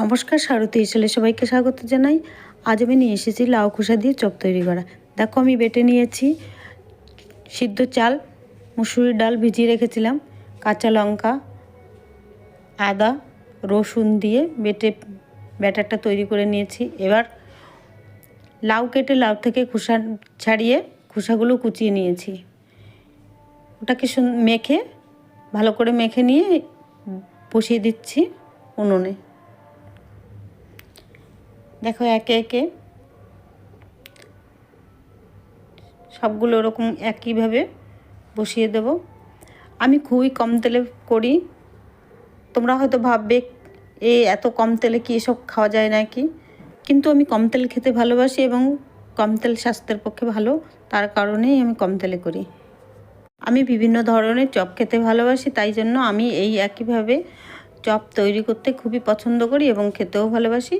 নমস্কার, সারথী এসলে সবাইকে স্বাগত জানাই। আজ আমি নিয়ে এসেছি লাউ খোসা দিয়ে চপ তৈরি করা। দেখো, আমি বেটে নিয়েছি সিদ্ধ চাল, মুসুরির ডাল ভিজিয়ে রেখেছিলাম, কাঁচা লঙ্কা, আদা, রসুন দিয়ে বেটে ব্যাটারটা তৈরি করে নিয়েছি। এবার লাউ কেটে লাউ থেকে খোসা ছাড়িয়ে খোসাগুলো কুচিয়ে নিয়েছি। ওটাকে মেখে, ভালো করে মেখে নিয়ে বসিয়ে দিচ্ছি উনুনে। দেখো একে একে সবগুলো ওরকম একইভাবে বসিয়ে দেব। আমি খুবই কম তেলে করি। তোমরা হয়তো ভাববে, এ, এত কম তেলে কি এসব খাওয়া যায় নাকি? কিন্তু আমি কম তেল খেতে ভালোবাসি এবং কম তেল স্বাস্থ্যের পক্ষে ভালো। তার কারণেই আমি কম তেলে করি। আমি বিভিন্ন ধরনের চপ খেতে ভালোবাসি, তাই জন্য আমি এই একইভাবে চপ তৈরি করতে খুবই পছন্দ করি এবং খেতেও ভালোবাসি।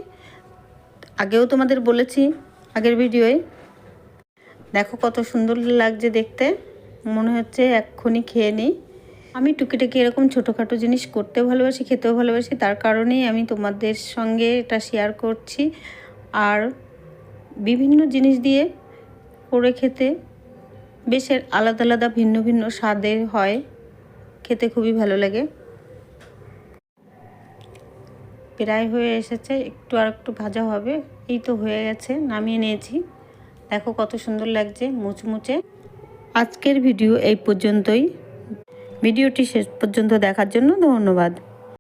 আগেও তোমাদের বলেছি, আগের ভিডিওয়ে। দেখো কত সুন্দর লাগছে দেখতে। মনে হচ্ছে এক্ষুনি খেয়ে নিই। আমি টুকিটাকি এরকম ছোটোখাটো জিনিস করতে ভালোবাসি, খেতেও ভালোবাসি, তার কারণেই আমি তোমাদের সঙ্গে এটা শেয়ার করছি। আর বিভিন্ন জিনিস দিয়ে করে খেতে বেশ এর আলাদা আলাদা ভিন্ন ভিন্ন স্বাদের হয়, খেতে খুবই ভালো লাগে। প্রায় হয়ে এসেছে, একটু আর একটু ভাজা হবে। এই তো হয়ে গেছে, নামিয়ে নিয়েছি। দেখো কত সুন্দর লাগছে, মুচমুচে। আজকের ভিডিও এই পর্যন্তই। ভিডিওটি শেষ পর্যন্ত দেখার জন্য ধন্যবাদ।